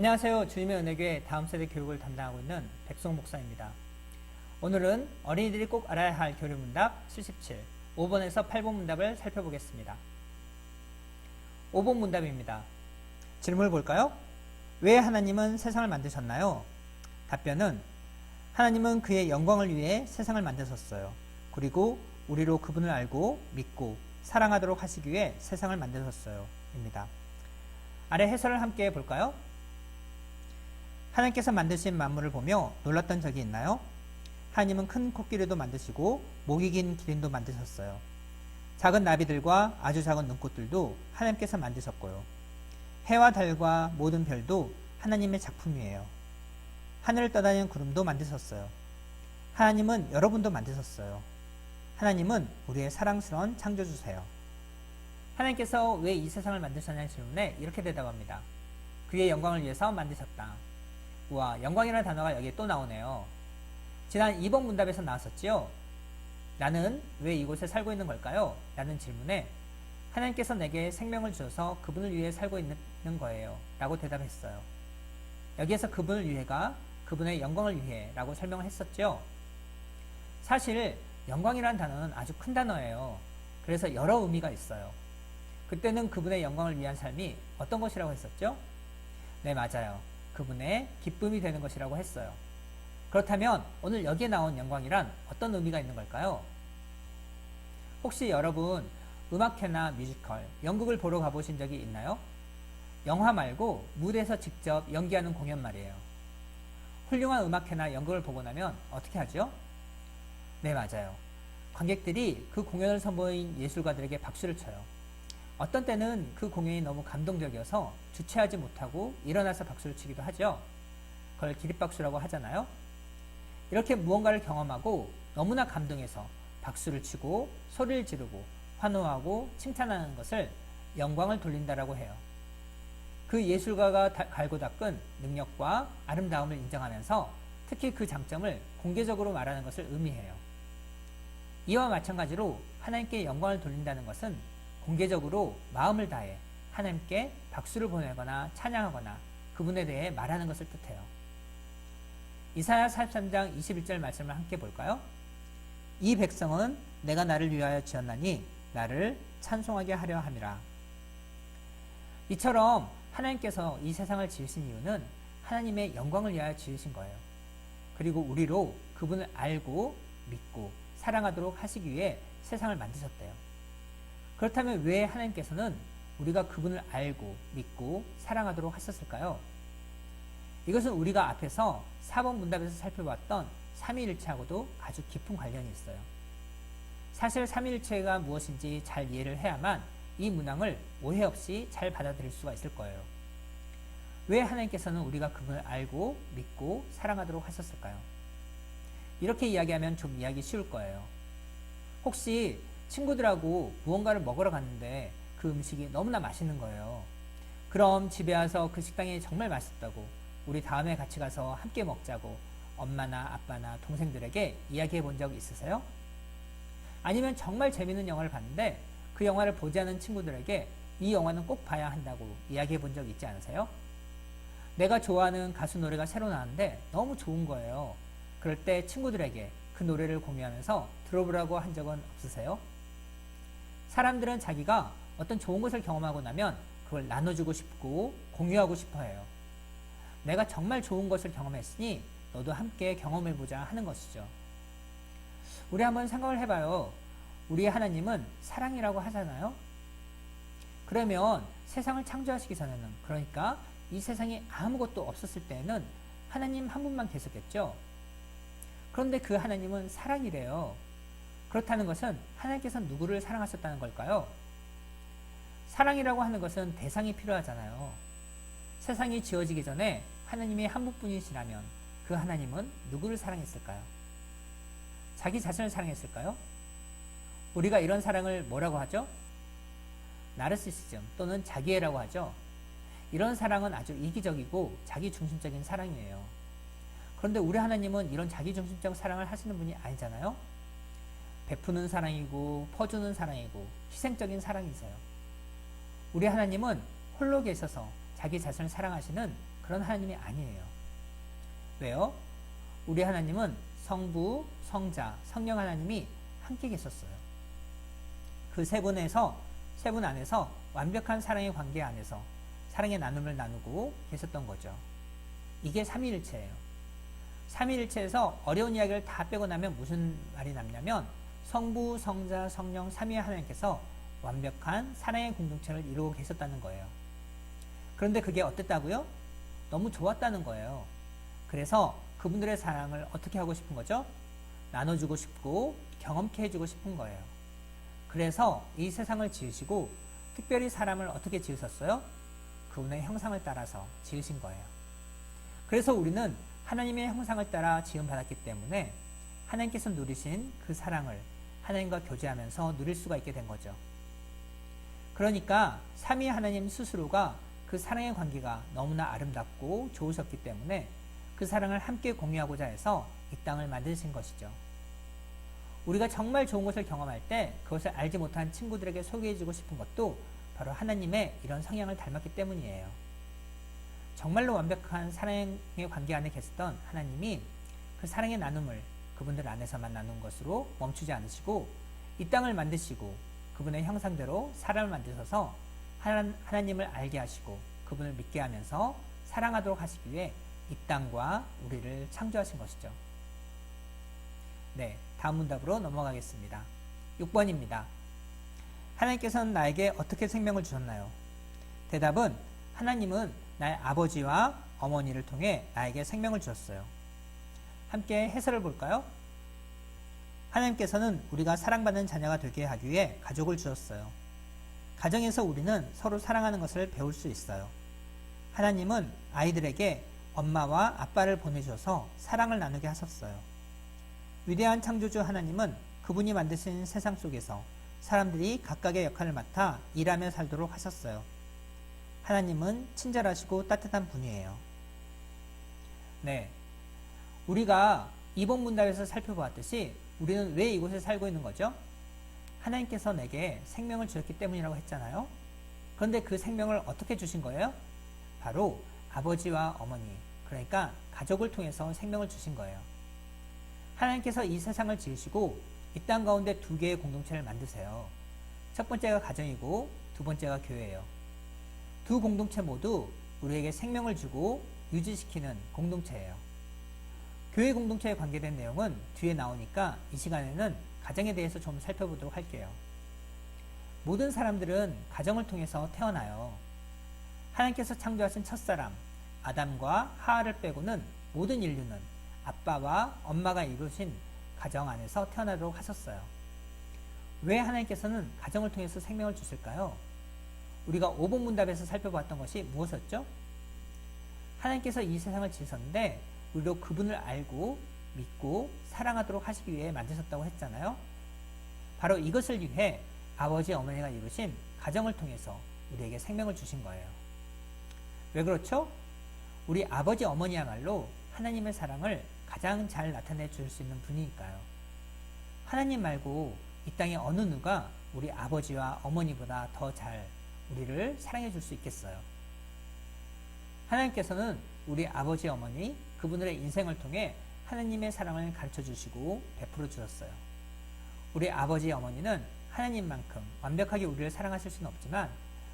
안녕하세요. 주님의 은혜교회 다음 세대 교육을 담당하고 있는 백송 목사입니다. 오늘은 어린이들이 꼭 알아야 할 교류 문답 77, 5번에서 8번 문답을 살펴보겠습니다. 5번 문답입니다. 질문을 볼까요? 왜 하나님은 세상을 만드셨나요? 답변은 하나님은 그의 영광을 위해 세상을 만드셨어요. 그리고 우리로 그분을 알고 믿고 사랑하도록 하시기 위해 세상을 만드셨어요. 입니다. 아래 해설을 함께 볼까요? 하나님께서 만드신 만물을 보며 놀랐던 적이 있나요? 하나님은 큰 코끼리도 만드시고 목이 긴 기린도 만드셨어요. 작은 나비들과 아주 작은 눈꽃들도 하나님께서 만드셨고요. 해와 달과 모든 별도 하나님의 작품이에요. 하늘을 떠다니는 구름도 만드셨어요. 하나님은 여러분도 만드셨어요. 하나님은 우리의 사랑스러운 창조주세요. 하나님께서 왜 이 세상을 만드셨냐는 질문에 이렇게 대답합니다. 그의 영광을 위해서 만드셨다. 우와, 영광이라는 단어가 여기에 또 나오네요. 지난 2번 문답에서 나왔었지요. 나는 왜 이곳에 살고 있는 걸까요? 라는 질문에 하나님께서 내게 생명을 주셔서 그분을 위해 살고 있는 거예요. 라고 대답했어요. 여기에서 그분을 위해가 그분의 영광을 위해 라고 설명을 했었죠. 사실 영광이라는 단어는 아주 큰 단어예요. 그래서 여러 의미가 있어요. 그때는 그분의 영광을 위한 삶이 어떤 것이라고 했었죠? 네, 맞아요. 그분의 기쁨이 되는 것이라고 했어요. 그렇다면 오늘 여기에 나온 영광이란 어떤 의미가 있는 걸까요? 혹시 여러분 음악회나 뮤지컬, 연극을 보러 가보신 적이 있나요? 영화 말고 무대에서 직접 연기하는 공연 말이에요. 훌륭한 음악회나 연극을 보고 나면 어떻게 하죠? 네, 맞아요. 관객들이 그 공연을 선보인 예술가들에게 박수를 쳐요. 어떤 때는 그 공연이 너무 감동적이어서 주체하지 못하고 일어나서 박수를 치기도 하죠. 그걸 기립박수라고 하잖아요. 이렇게 무언가를 경험하고 너무나 감동해서 박수를 치고 소리를 지르고 환호하고 칭찬하는 것을 영광을 돌린다라고 해요. 그 예술가가 갈고 닦은 능력과 아름다움을 인정하면서 특히 그 장점을 공개적으로 말하는 것을 의미해요. 이와 마찬가지로 하나님께 영광을 돌린다는 것은 공개적으로 마음을 다해 하나님께 박수를 보내거나 찬양하거나 그분에 대해 말하는 것을 뜻해요. 이사야 43장 21절 말씀을 함께 볼까요? 이 백성은 내가 나를 위하여 지었나니 나를 찬송하게 하려 함이라. 이처럼 하나님께서 이 세상을 지으신 이유는 하나님의 영광을 위하여 지으신 거예요. 그리고 우리로 그분을 알고 믿고 사랑하도록 하시기 위해 세상을 만드셨대요. 그렇다면 왜 하나님께서는 우리가 그분을 알고 믿고 사랑하도록 하셨을까요? 이것은 우리가 앞에서 4번 문답에서 살펴봤던 삼위일체하고도 아주 깊은 관련이 있어요. 사실 삼위일체가 무엇인지 잘 이해를 해야만 이 문항을 오해 없이 잘 받아들일 수가 있을 거예요. 왜 하나님께서는 우리가 그분을 알고 믿고 사랑하도록 하셨을까요? 이렇게 이야기하면 좀 이해하기 쉬울 거예요. 혹시 친구들하고 무언가를 먹으러 갔는데 그 음식이 너무나 맛있는 거예요. 그럼 집에 와서 그 식당이 정말 맛있다고 우리 다음에 같이 가서 함께 먹자고 엄마나 아빠나 동생들에게 이야기해 본 적 있으세요? 아니면 정말 재밌는 영화를 봤는데 그 영화를 보지 않은 친구들에게 이 영화는 꼭 봐야 한다고 이야기해 본 적 있지 않으세요? 내가 좋아하는 가수 노래가 새로 나왔는데 너무 좋은 거예요. 그럴 때 친구들에게 그 노래를 공유하면서 들어보라고 한 적은 없으세요? 사람들은 자기가 어떤 좋은 것을 경험하고 나면 그걸 나눠주고 싶고 공유하고 싶어 해요. 내가 정말 좋은 것을 경험했으니 너도 함께 경험해보자 하는 것이죠. 우리 한번 생각을 해봐요. 우리 하나님은 사랑이라고 하잖아요. 그러면 세상을 창조하시기 전에는, 그러니까 이 세상에 아무것도 없었을 때에는 하나님 한 분만 계셨겠죠. 그런데 그 하나님은 사랑이래요. 그렇다는 것은 하나님께서 누구를 사랑하셨다는 걸까요? 사랑이라고 하는 것은 대상이 필요하잖아요. 세상이 지어지기 전에 하나님이 한 분뿐이시라면 그 하나님은 누구를 사랑했을까요? 자기 자신을 사랑했을까요? 우리가 이런 사랑을 뭐라고 하죠? 나르시시즘 또는 자기애라고 하죠. 이런 사랑은 아주 이기적이고 자기 중심적인 사랑이에요. 그런데 우리 하나님은 이런 자기 중심적 사랑을 하시는 분이 아니잖아요. 베푸는 사랑이고 퍼주는 사랑이고 희생적인 사랑이세요. 우리 하나님은 홀로 계셔서 자기 자신을 사랑하시는 그런 하나님이 아니에요. 왜요? 우리 하나님은 성부, 성자, 성령 하나님이 함께 계셨어요. 그 세 분에서 세 분 안에서 완벽한 사랑의 관계 안에서 사랑의 나눔을 나누고 계셨던 거죠. 이게 삼위일체예요. 삼위일체에서 어려운 이야기를 다 빼고 나면 무슨 말이 남냐면 성부, 성자, 성령, 삼위 하나님께서 완벽한 사랑의 공동체를 이루고 계셨다는 거예요. 그런데 그게 어땠다고요? 너무 좋았다는 거예요. 그래서 그분들의 사랑을 어떻게 하고 싶은 거죠? 나눠주고 싶고 경험케 해주고 싶은 거예요. 그래서 이 세상을 지으시고 특별히 사람을 어떻게 지으셨어요? 그분의 형상을 따라서 지으신 거예요. 그래서 우리는 하나님의 형상을 따라 지음받았기 때문에 하나님께서 누리신 그 사랑을 하나님과 교제하면서 누릴 수가 있게 된 거죠. 그러니까 삼위 하나님 스스로가 그 사랑의 관계가 너무나 아름답고 좋으셨기 때문에 그 사랑을 함께 공유하고자 해서 이 땅을 만드신 것이죠. 우리가 정말 좋은 것을 경험할 때 그것을 알지 못한 친구들에게 소개해주고 싶은 것도 바로 하나님의 이런 성향을 닮았기 때문이에요. 정말로 완벽한 사랑의 관계 안에 계셨던 하나님이 그 사랑의 나눔을 그분들 안에서만 나눈 것으로 멈추지 않으시고 이 땅을 만드시고 그분의 형상대로 사람을 만드셔서 하나님을 알게 하시고 그분을 믿게 하면서 사랑하도록 하시기 위해 이 땅과 우리를 창조하신 것이죠. 네, 다음 문답으로 넘어가겠습니다. 6번입니다. 하나님께서는 나에게 어떻게 생명을 주셨나요? 대답은 하나님은 나의 아버지와 어머니를 통해 나에게 생명을 주셨어요. 함께 해설을 볼까요? 하나님께서는 우리가 사랑받는 자녀가 되게 하기 위해 가족을 주셨어요. 가정에서 우리는 서로 사랑하는 것을 배울 수 있어요. 하나님은 아이들에게 엄마와 아빠를 보내주셔서 사랑을 나누게 하셨어요. 위대한 창조주 하나님은 그분이 만드신 세상 속에서 사람들이 각각의 역할을 맡아 일하며 살도록 하셨어요. 하나님은 친절하시고 따뜻한 분이에요. 네. 우리가 이번 문답에서 살펴보았듯이 우리는 왜 이곳에 살고 있는 거죠? 하나님께서 내게 생명을 주셨기 때문이라고 했잖아요. 그런데 그 생명을 어떻게 주신 거예요? 바로 아버지와 어머니, 그러니까 가족을 통해서 생명을 주신 거예요. 하나님께서 이 세상을 지으시고 이 땅 가운데 두 개의 공동체를 만드세요. 첫 번째가 가정이고 두 번째가 교회예요. 두 공동체 모두 우리에게 생명을 주고 유지시키는 공동체예요. 교회 공동체에 관계된 내용은 뒤에 나오니까 이 시간에는 가정에 대해서 좀 살펴보도록 할게요. 모든 사람들은 가정을 통해서 태어나요. 하나님께서 창조하신 첫사람, 아담과 하하를 빼고는 모든 인류는 아빠와 엄마가 이루신 가정 안에서 태어나도록 하셨어요. 왜 하나님께서는 가정을 통해서 생명을 주실까요? 우리가 5번 문답에서 살펴봤던 것이 무엇이었죠? 하나님께서 이 세상을 지으셨는데 우리도 그분을 알고 믿고 사랑하도록 하시기 위해 만드셨다고 했잖아요. 바로 이것을 위해 아버지 어머니가 이루신 가정을 통해서 우리에게 생명을 주신 거예요. 왜 그렇죠? 우리 아버지 어머니야말로 하나님의 사랑을 가장 잘 나타내 줄 수 있는 분이니까요. 하나님 말고 이 땅에 어느 누가 우리 아버지와 어머니보다 더 잘 우리를 사랑해 줄 수 있겠어요. 하나님께서는 우리 아버지 어머니 그분들의 인생을 통해 하나님의 사랑을 가르쳐 주시고 베풀어 주셨어요. 우리 아버지 어머니는 하나님만큼 완벽하게 우리를 사랑하실 수는 없지만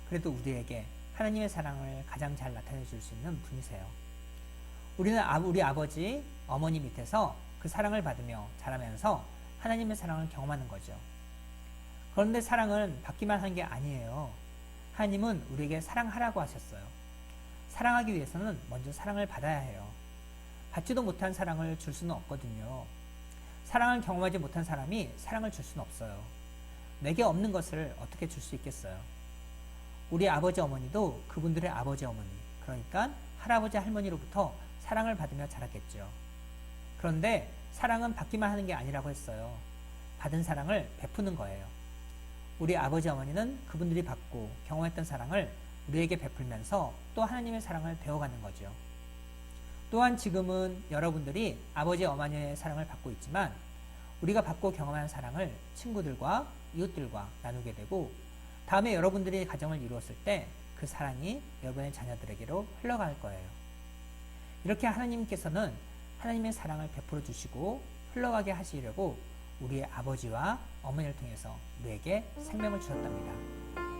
그래도 우리에게 하나님의 사랑을 가장 잘 나타내 줄 수 있는 분이세요. 우리는 우리 아버지, 어머니 밑에서 그 사랑을 받으며 자라면서 하나님의 사랑을 경험하는 거죠. 그런데 사랑은 받기만 한 게 아니에요. 하나님은 우리에게 사랑하라고 하셨어요. 사랑하기 위해서는 먼저 사랑을 받아야 해요. 받지도 못한 사랑을 줄 수는 없거든요. 사랑을 경험하지 못한 사람이 사랑을 줄 수는 없어요. 내게 없는 것을 어떻게 줄 수 있겠어요? 우리 아버지 어머니도 그분들의 아버지 어머니, 그러니까 할아버지 할머니로부터 사랑을 받으며 자랐겠죠. 그런데 사랑은 받기만 하는 게 아니라고 했어요. 받은 사랑을 베푸는 거예요. 우리 아버지 어머니는 그분들이 받고 경험했던 사랑을 우리에게 베풀면서 또 하나님의 사랑을 배워가는 거죠. 또한 지금은 여러분들이 아버지 어머니의 사랑을 받고 있지만 우리가 받고 경험한 사랑을 친구들과 이웃들과 나누게 되고 다음에 여러분들이 가정을 이루었을 때 그 사랑이 여러분의 자녀들에게로 흘러갈 거예요. 이렇게 하나님께서는 하나님의 사랑을 베풀어 주시고 흘러가게 하시려고 우리의 아버지와 어머니를 통해서 우리에게 생명을 주셨답니다.